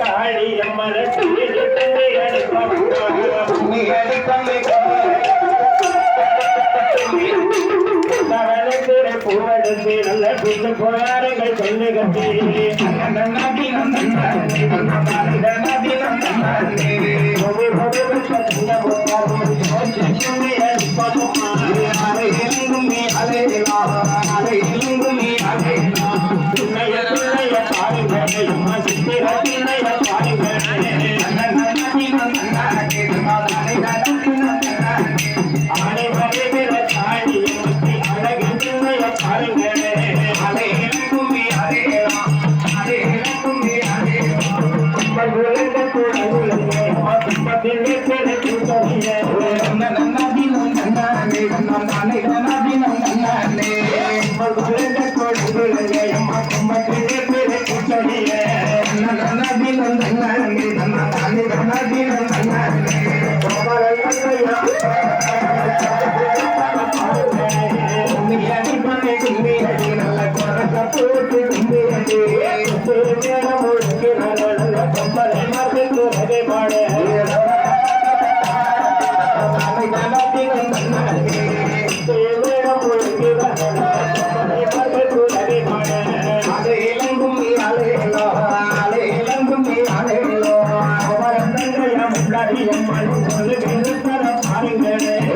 காளியம்மன நல்ல புது புகாரங்கள் சொல்லு கட்டி Take my life.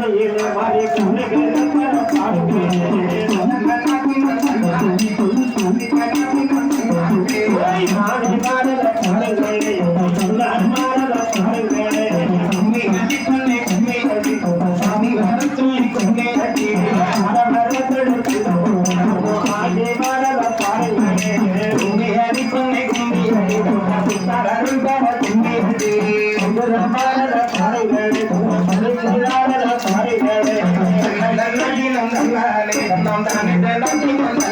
नहीं हमारे कहने गए I'm down in the